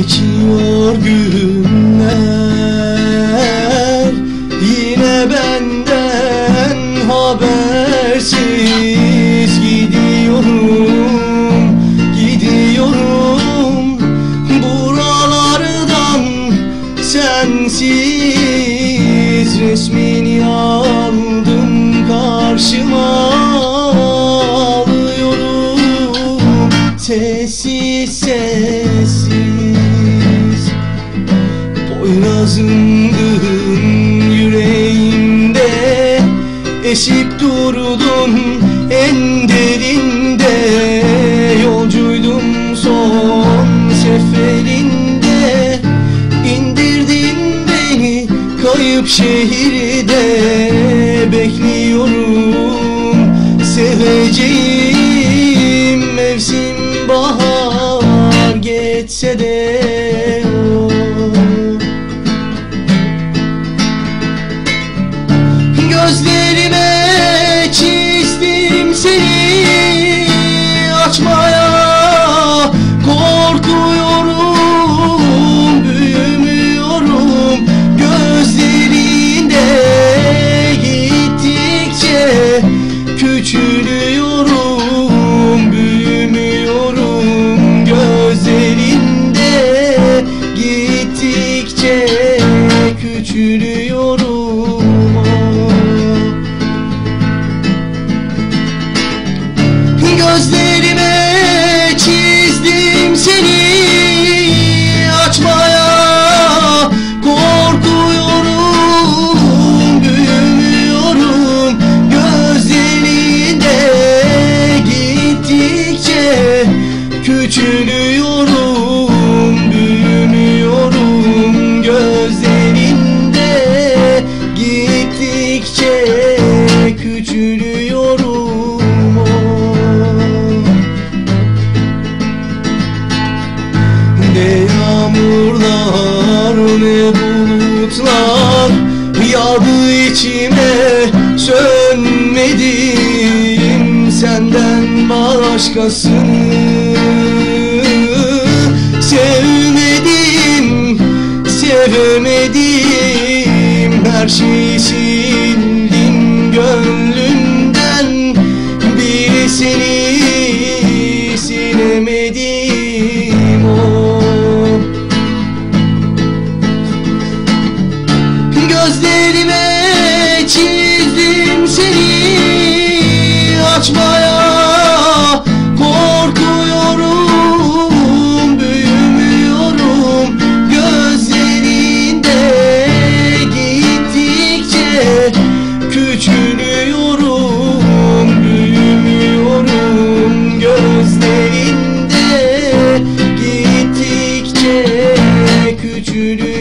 zor günler. Yine benden habersiz gidiyorum Gidiyorum. Buralardan sensiz Resmini Poyrazımdın yüreğimde Esip durdun en derinde. Yolcuydum son seferinde İndirdin beni kayıp şehirde. Bekliyorum seveceğim küçülüyorum büyümüyorum gözlerinde. Gittikçe küçülüyorum. Ne yağmurlar ne bulutlar Yağdı içime. Sönmedim Senden başkasını do do